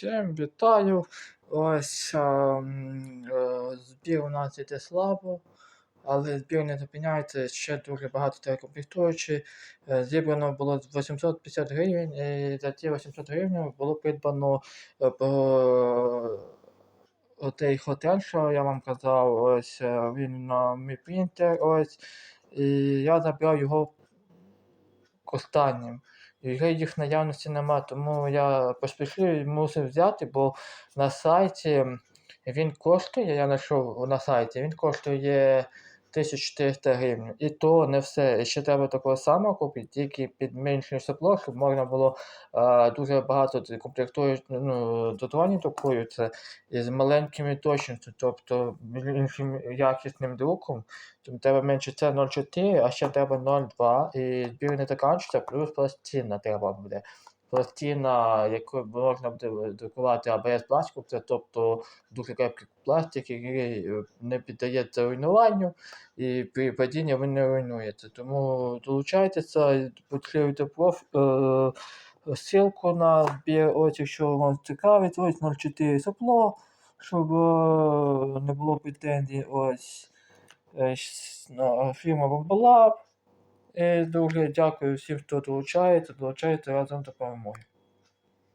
Всім вітаю. Ось ем, е, збір у нас іде слабо, але збір не зупиняється, ще дуже багато треба комплектуючі. Е, Зібрано було 850 гривень, і за ті 800 гривень було придбано е, по- готель, що я вам казав, ось він на мій принтер, ось. І я забрав його останнім. І їх наявності нема, тому я поспішив мусив взяти, бо на сайті він коштує, я знайшов на сайті, він коштує 1400 гривень. І то не все. Ще треба такого самого купити, тільки під меншою сопло, щоб можна було а, дуже багато комплектують, ну, додронів друкуються із маленькими точністю, тобто іншим якісним друком. Тому треба менше це 0,4, а ще треба 0,2. І збір не закінчиться, плюс пластина треба буде. Пластина, яку можна буде друкувати АБС пластику, це тобто дуже крепкий пластик, який е, не піддається руйнуванню, і при падінні він не руйнується. Тому долучайтеся, підтримуйте проф. Е, ссылку на збір, ось якщо вам цікавить, ось 0,4 сопло, щоб е, не було претензій, ось. Е, щ- ну, Фірма Бомбалаб. Дуже дякую всім, хто долучається, долучається разом до перемоги.